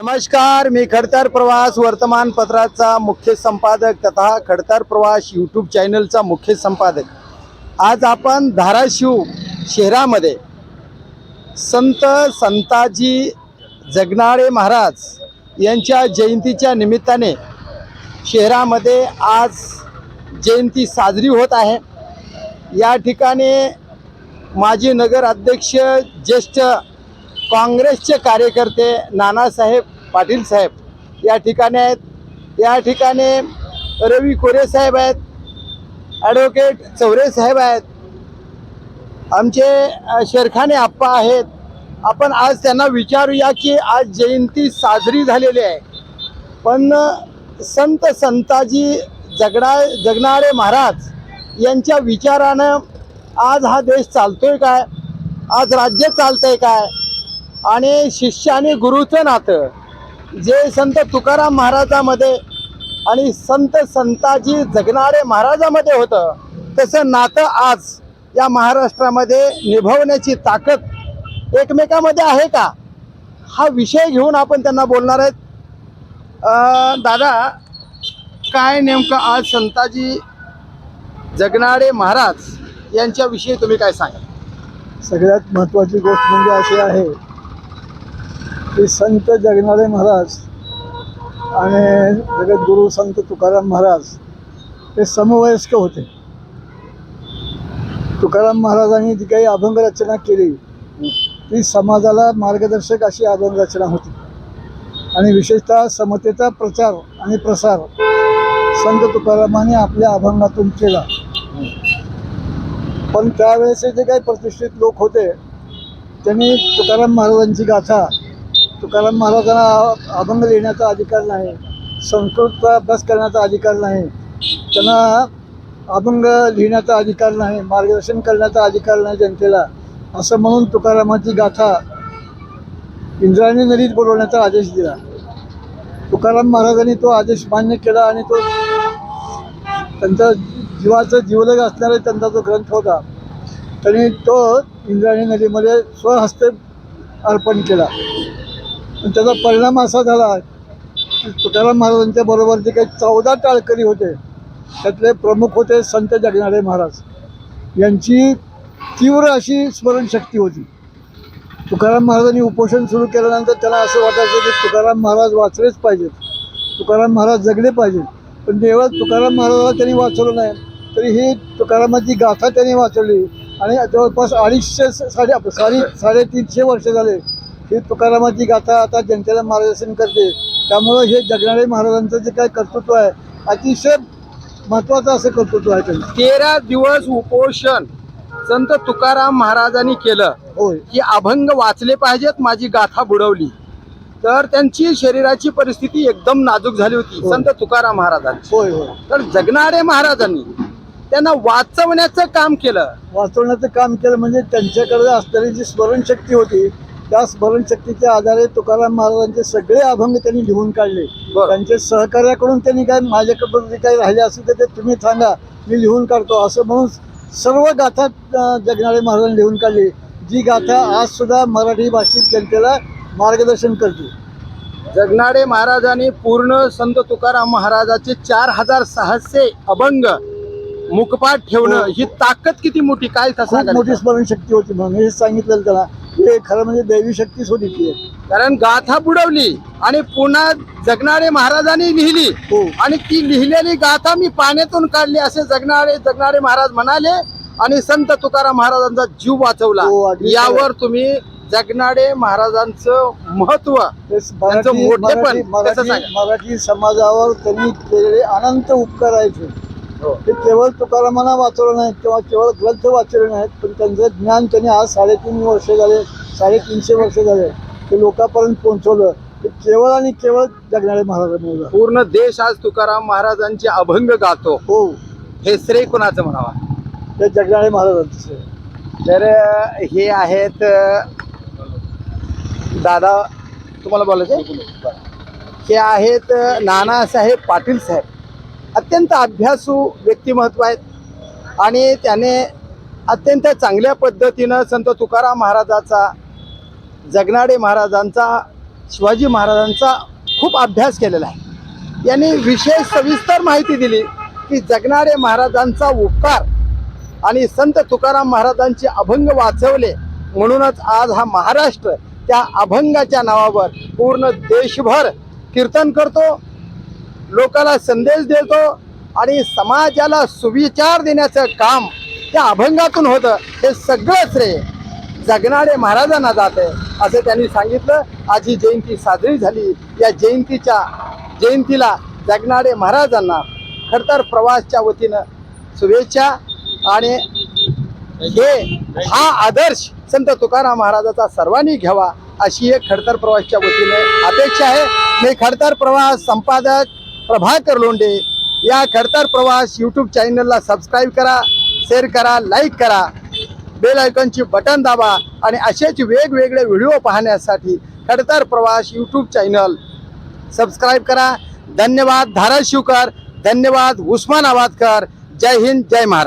नमस्कार मी खडतर प्रवास वर्तमानपत्राचा मुख्य संपादक तथा खडतर प्रवास यूट्यूब चॅनलचा मुख्य संपादक. आज आपण धाराशिव शहरामध्ये संत संताजी जगनाळे महाराज यांच्या जयंतीच्या निमित्ताने शहरामध्ये आज जयंती साजरी होत आहे. या ठिकाणी माजी नगर अध्यक्ष ज्येष्ठ काँग्रेसचे कार्यकर्ते नानासाहेब पाटील साहेब या ठिकाणी आहेत. या ठिकाणी रवी कोरे साहेब आहेत. ॲडव्होकेट चौरे साहेब आहेत. आमचे शेरखाने आप्पा आहेत. आपण आज त्यांना विचारूया की आज जयंती साजरी झालेली आहे. पण संत संताजी जगडा जगणारे महाराज यांच्या विचारानं आज हा देश चालतोय काय? आज राज्य चालतंय काय? आणि शिष्य आणि गुरुचं नातं. जे संत तुकाराम महाराजामध्ये आणि संत संताजी जगणारे महाराजामध्ये होतं तसं नातं आज या महाराष्ट्रामध्ये निभवण्याची ताकद एकमेकामध्ये आहे का? हा विषय घेऊन आपण त्यांना बोलणार आहेत. दादा काय नेमकं आज संताजी जगणारे महाराज यांच्याविषयी तुम्ही काय सांगा सगळ्यात महत्त्वाची गोष्ट म्हणजे अशी आहे श्री संत जगणारे महाराज आणि जगद्गुरू संत तुकाराम महाराज हे समवयस्क होते. तुकाराम महाराजांनी जी काही अभंग रचना केली ती समाजाला मार्गदर्शक अशी अभंग रचना होती. आणि विशेषतः समतेचा प्रचार आणि प्रसार संत तुकारामाने आपल्या अभंगातून केला. पण त्यावेळेस जे काही प्रतिष्ठित लोक होते त्यांनी तुकाराम महाराजांची गाथा तुकाराम महाराजांना अभंग लिहिण्याचा अधिकार नाही संस्कृतचा अभ्यास करण्याचा अधिकार नाही त्यांना अभंग लिहिण्याचा अधिकार नाही मार्गदर्शन करण्याचा अधिकार नाही जनतेला असं म्हणून तुकारामाची गाथा इंद्रायणी नदीत बोलवण्याचा आदेश दिला. तुकाराम महाराजांनी तो आदेश मान्य केला आणि तो त्यांचा जीवाचं जीवलग असणारा त्यांचा जो ग्रंथ होता त्यांनी तो इंद्रायणी नदीमध्ये स्वहस्ते अर्पण केला. त्याचा परिणाम असा झाला की तुकाराम महाराजांच्या बरोबर जे काही चौदा टाळकरी होते त्यातले प्रमुख होते संत जगनाडे महाराज. यांची तीव्र अशी स्मरणशक्ती होती. तुकाराम महाराजांनी उपोषण सुरू केल्यानंतर त्याला असं वाटायचं की तुकाराम महाराज वाचलेच पाहिजेत. तुकाराम महाराज जगले पाहिजेत. पण जेव्हा तुकाराम महाराजाला त्यांनी वाचवलं नाही तरी ही तुकारामाची गाथा त्यांनी वाचवली. आणि जवळपास अडीचशे साडे साडे साडेतीनशे वर्ष झाले ही तुकारामाची गाथा आता जनतेला मार्गदर्शन करते. त्यामुळं हे जगणारे महाराजांचं जे काय कर्तृत्व आहे अतिशय महत्त्वाचं असं कर्तृत्व आहे त्यांचं. तेरा दिवस उपोषण संत तुकाराम महाराजांनी केलं. होय. की अभंग वाचले पाहिजेत माझी गाथा बुडवली. तर त्यांची शरीराची परिस्थिती एकदम नाजूक झाली होती. संत तुकाराम महाराजांची. होय होय. तर जगणारे महाराजांनी त्यांना वाचवण्याचं काम केलं. वाचवण्याचं काम केलं म्हणजे त्यांच्याकडे असणारी जी स्मरणशक्ती होती त्या स्मरणशक्तीच्या आधारे तुकाराम महाराजांचे सगळे अभंग त्यांनी लिहून काढले. त्यांचे सहकार्याकडून त्यांनी काय माझ्याकडून जे काही राहिले असेल तर ते तुम्ही सांगा. मी लिहून काढतो. असं म्हणून सर्व गाथा जगणारे महाराजांनी लिहून काढली. जी गाथा आज सुद्धा मराठी भाषिक जनतेला मार्गदर्शन करते. जगणारे महाराजांनी पूर्ण संत तुकाराम महाराजाचे चार हजार सहाशे अभंग मुखपाठ ठेवणं हो. ही ताकद किती मोठी? काय खूप मोठी स्मरणशक्ती होती म्हणून हे सांगितलं त्याला. हे खरं म्हणजे दैवी शक्तीच होती ती. कारण गाथा बुडवली आणि पुन्हा जगणारे महाराजांनी लिहिली. हो. आणि ती लिहिलेली गाथा मी पाण्यातून काढली. असे जगणारे जगणारे महाराज म्हणाले आणि संत तुकाराम महाराजांचा जीव वाचवला. हो, यावर तुम्ही जगणारे महाराजांचं महत्त्व मराठी मोठेपण मराठी समाजावर त्यांनी केलेले अनंत उपकार आहेत. ते केवळ तुकारामांना वाचवलं नाहीत किंवा केवळ ग्रंथ वाचले नाहीत पण त्यांचं ज्ञान त्यांनी आज साडेतीन वर्ष झाले साडेतीनशे वर्ष झाले ते लोकांपर्यंत पोहोचवलं. ते केवळ आणि केवळ जगणारे महाराजांमुळे झालं. पूर्ण देश आज तुकाराम महाराजांचे अभंग गातो. हो. हे श्रेय कुणाचं म्हणावा? ते जगणारे महाराजांचं. तर हे आहेत दादा तुम्हाला बोलायचं हे आहेत अ, नानासाहेब पाटील साहेब. अत्यंत अभ्यासू व्यक्तिमत्व आहेत. आणि त्याने अत्यंत चांगल्या पद्धतीनं संत तुकाराम महाराजाचा जगनाडे महाराजांचा शिवाजी महाराजांचा खूप अभ्यास केलेला आहे. यांनी विशेष सविस्तर माहिती दिली की जगनाडे महाराजांचा उपकार आणि संत तुकाराम महाराजांचे अभंग वाचवले म्हणूनच आज हा महाराष्ट्र त्या अभंगाच्या नावावर पूर्ण देशभर कीर्तन करतो. लोकांना संदेश देतो आणि समाजाला सुविचार देण्याचं काम त्या अभंगातून होतं. हे सगळंच श्रेय जगणारे महाराजांना जाते असं त्यांनी सांगितलं. आज ही जयंती साजरी झाली. या जयंतीच्या जयंतीला जगणारे महाराजांना खडतर प्रवासच्या वतीनं शुभेच्छा आणि हे हा आदर्श संत तुकाराम महाराजाचा सर्वांनी घ्यावा अशी एक खडतर प्रवासच्या वतीने अपेक्षा आहे. मी खडतर प्रवास संपादक प्रभाकर लोंडे या खडतर प्रवास यूट्यूब चॅनलला सबस्क्राईब करा शेअर करा लाईक करा. बेल आयकॉनची बटन दाबा आणि असेच वेगवेगळे व्हिडिओ पाहण्यासाठी खडतर प्रवास यूट्यूब चॅनल सबस्क्राईब करा. धन्यवाद धाराशिवकर धन्यवाद उस्मानाबादकर. जय हिंद जय महाराज